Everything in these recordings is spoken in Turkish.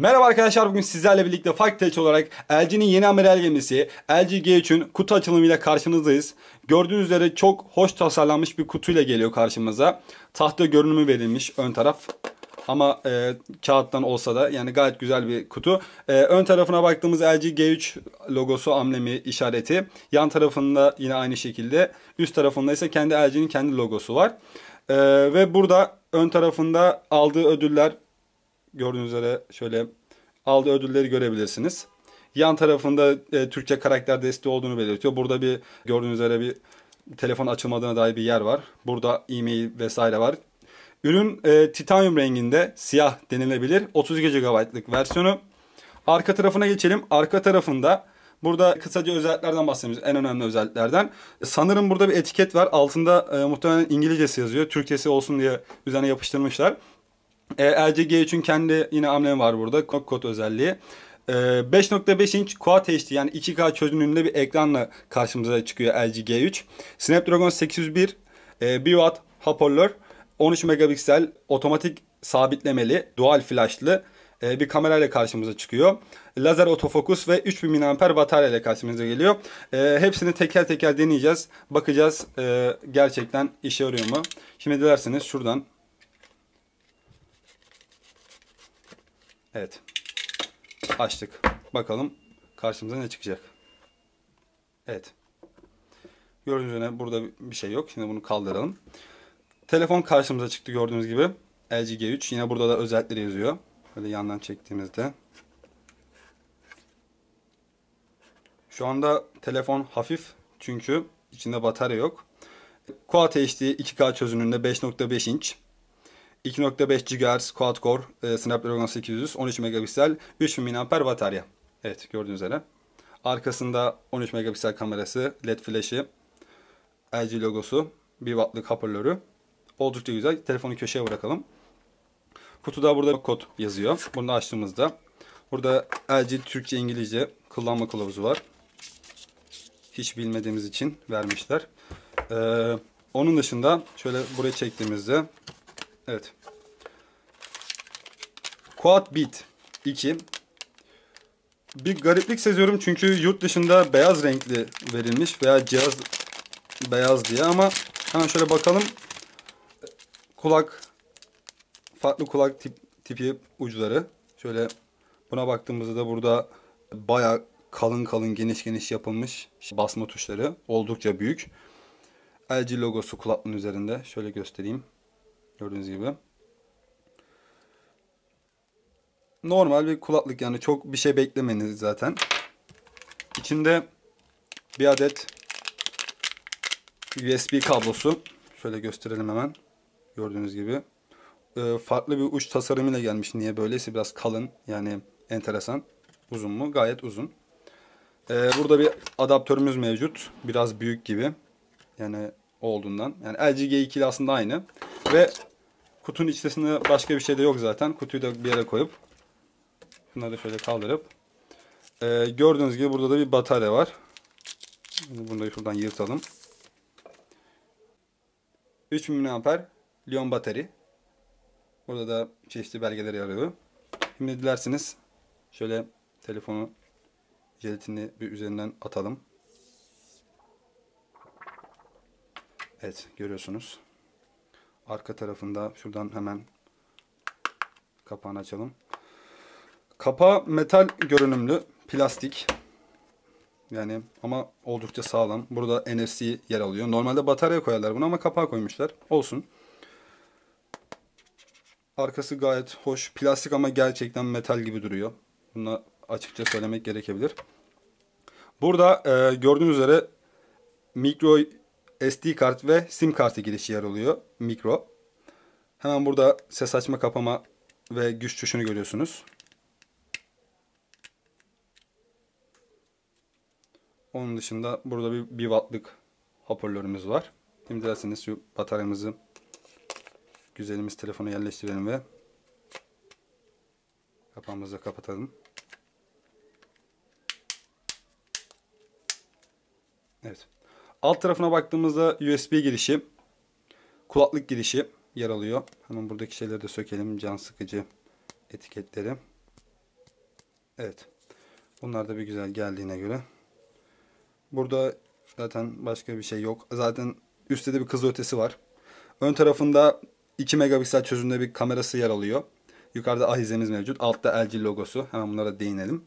Merhaba arkadaşlar bugün sizlerle birlikte Touch olarak LG'nin yeni amiral gemisi LG G3'ün kutu açılımıyla karşınızdayız. Gördüğünüz üzere çok hoş tasarlanmış bir kutuyla geliyor karşımıza. Tahta görünümü verilmiş ön taraf ama e, kağıttan olsa da yani gayet güzel bir kutu. E, ön tarafına baktığımız LG G3 logosu, amblemi, işareti. Yan tarafında yine aynı şekilde. Üst tarafında ise kendi LG'nin kendi logosu var. E, ve burada ön tarafında aldığı ödüller gördüğünüz üzere şöyle aldığı ödülleri görebilirsiniz. Yan tarafında e, Türkçe karakter desteği olduğunu belirtiyor. Burada bir gördüğünüz üzere bir telefon açılmadığına dair bir yer var. Burada e-mail vesaire var. Ürün e, titanyum renginde siyah denilebilir. 32 GB'lık versiyonu. Arka tarafına geçelim. Arka tarafında burada kısaca özelliklerden bahsedeceğiz. En önemli özelliklerden. Sanırım burada bir etiket var. Altında e, muhtemelen İngilizcesi yazıyor. Türkçesi olsun diye üzerine yapıştırmışlar. E, LG G3'ün kendi yine amblemi var burada. Kod, kod özelliği. E, 5.5 inç Quad HD yani 2K çözünürlüğünde bir ekranla karşımıza çıkıyor LG G3. Snapdragon 801 e, 1 watt hoparlör 13 megapiksel otomatik sabitlemeli dual flashlı e, bir kamerayla karşımıza çıkıyor. Lazer otofokus ve 3000 mAh batarya ile karşımıza geliyor. E, hepsini teker teker deneyeceğiz. Bakacağız e, gerçekten işe yarıyor mu? Şimdi dilerseniz şuradan Evet. Açtık. Bakalım karşımıza ne çıkacak. Evet. Gördüğünüz üzere burada bir şey yok. Şimdi bunu kaldıralım. Telefon karşımıza çıktı gördüğünüz gibi. LG G3. Yine burada da özellikleri yazıyor. Böyle yandan çektiğimizde. Şu anda telefon hafif. Çünkü içinde batarya yok. Quad HD 2K çözünürlüğünde 5.5 inç. 2.5 GHz quad core e, Snapdragon 800 13 megapiksel 3000 mAh batarya. Evet gördüğünüz üzere. Arkasında 13 megapiksel kamerası, led flash'i, LG logosu, 1 wattlık hoparlörü. Oldukça güzel. Telefonu köşeye bırakalım. Kutuda burada kod yazıyor. Bunu açtığımızda burada LG Türkçe İngilizce kullanma kılavuzu var. Hiç bilmediğimiz için vermişler. Ee, onun dışında şöyle buraya çektiğimizde Evet. Quad Beat 2. Bir gariplik seziyorum çünkü yurt dışında beyaz renkli verilmiş veya cihaz beyaz diye ama hemen şöyle bakalım. Kulak farklı kulak tip, tipi uçları. Şöyle buna baktığımızda da burada baya kalın kalın geniş geniş yapılmış basma tuşları oldukça büyük. LG logosu kulaklığın üzerinde. Şöyle göstereyim. Gördüğünüz gibi. Normal bir kulaklık yani çok bir şey beklemeniz zaten. İçinde bir adet USB kablosu. Şöyle gösterelim hemen. Gördüğünüz gibi. Ee, farklı bir uç tasarımıyla gelmiş. Niye böyleyse biraz kalın yani enteresan. Uzun mu? Gayet uzun. Ee, burada bir adaptörümüz mevcut. Biraz büyük gibi. Yani olduğundan. Yani LG G2 ile aslında aynı. Ve kutunun içerisinde başka bir şey de yok zaten. Kutuyu da bir yere koyup şunları da şöyle kaldırıp ee, gördüğünüz gibi burada da bir batarya var. Bunu da şuradan yırtalım. 3000 mAh Lion bateri. Burada da çeşitli belgeler yarıyor. Şimdi dilerseniz şöyle telefonu jelatini bir üzerinden atalım. Evet görüyorsunuz. Arka tarafında şuradan hemen kapağını açalım. Kapağı metal görünümlü plastik. Yani ama oldukça sağlam. Burada NFC yer alıyor. Normalde batarya koyarlar bunu ama kapağı koymuşlar. Olsun. Arkası gayet hoş. Plastik ama gerçekten metal gibi duruyor. Bunu açıkça söylemek gerekebilir. Burada e, gördüğünüz üzere micro SD kart ve sim kartı girişi yer alıyor. Mikro. Hemen burada ses açma kapama ve güç tuşunu görüyorsunuz. Onun dışında burada bir 1 wattlık hoparlörümüz var. Şimdi dilerseniz şu bataryamızı güzelimiz telefona yerleştirelim ve kapağımızı kapatalım. Evet. Alt tarafına baktığımızda USB girişi, kulaklık girişi yer alıyor. Hemen buradaki şeyleri de sökelim. Can sıkıcı etiketleri. Evet. Bunlar da bir güzel geldiğine göre. Burada zaten başka bir şey yok. Zaten üstte de bir kız ötesi var. Ön tarafında 2 megapiksel çözünürlüğünde bir kamerası yer alıyor. Yukarıda ahizemiz mevcut. Altta LG logosu. Hemen bunlara değinelim.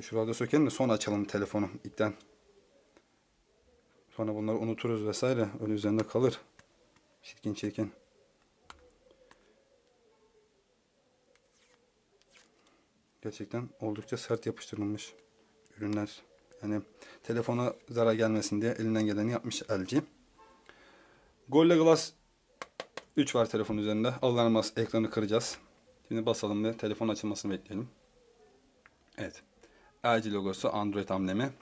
Şurada sökelim de sonra açalım telefonu ilkten. Sonra bunları unuturuz vesaire. Öyle üzerinde kalır. Çirkin çirkin. Gerçekten oldukça sert yapıştırılmış ürünler. Yani telefona zarar gelmesin diye elinden geleni yapmış LG. Gorilla Glass 3 var telefon üzerinde. Alarmaz ekranı kıracağız. Şimdi basalım ve telefon açılmasını bekleyelim. Evet. LG logosu Android amblemi.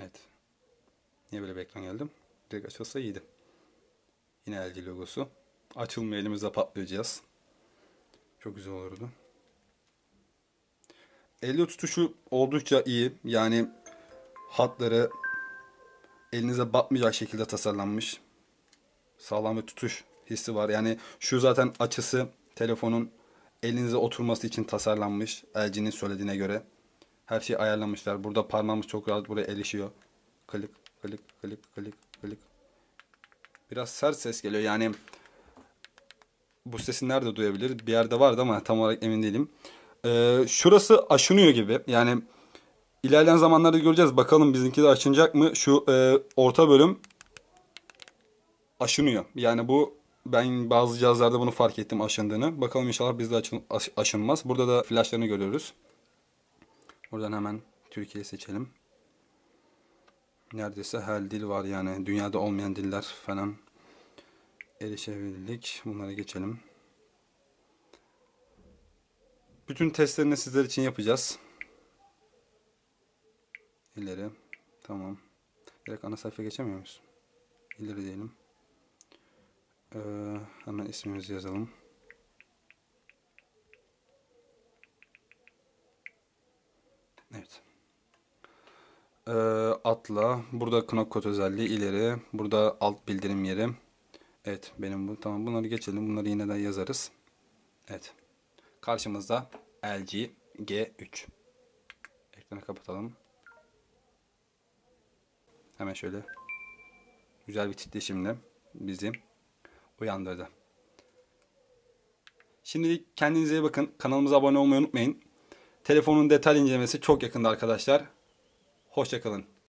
Evet. Niye böyle bir geldim? Direkt açılsa iyiydi. Yine LG logosu. Açılmıyor elimizde patlıyor cihaz. Çok güzel olurdu. Elle tutuşu oldukça iyi. Yani hatları elinize batmayacak şekilde tasarlanmış. Sağlam bir tutuş hissi var. Yani şu zaten açısı telefonun elinize oturması için tasarlanmış. LG'nin söylediğine göre. Her şeyi ayarlamışlar. Burada parmağımız çok rahat buraya erişiyor. Klik, klik, klik, klik, klik. Biraz sert ses geliyor. Yani bu sesi nerede duyabilir? Bir yerde vardı ama tam olarak emin değilim. Ee, şurası aşınıyor gibi. Yani ilerleyen zamanlarda göreceğiz. Bakalım bizimki de aşınacak mı? Şu e, orta bölüm aşınıyor. Yani bu ben bazı cihazlarda bunu fark ettim aşındığını. Bakalım inşallah bizde açın, aş, aşınmaz. Burada da flashlarını görüyoruz. Buradan hemen Türkiye seçelim. Neredeyse her dil var yani. Dünyada olmayan diller falan erişebildik. Bunlara geçelim. Bütün testlerini sizler için yapacağız. İleri. Tamam. Direkt ana sayfaya geçemiyor muyuz? İleri diyelim. Ee, hemen ismimizi yazalım. Evet. Ee, atla. Burada knop kod özelliği ileri. Burada alt bildirim yeri. Evet benim bu. Tamam bunları geçelim. Bunları yine de yazarız. Evet. Karşımızda LG G3. Ekranı kapatalım. Hemen şöyle güzel bir titreşimle bizi uyandırdı. Şimdilik kendinize iyi bakın. Kanalımıza abone olmayı unutmayın. Telefonun detay incelemesi çok yakında arkadaşlar. Hoşçakalın.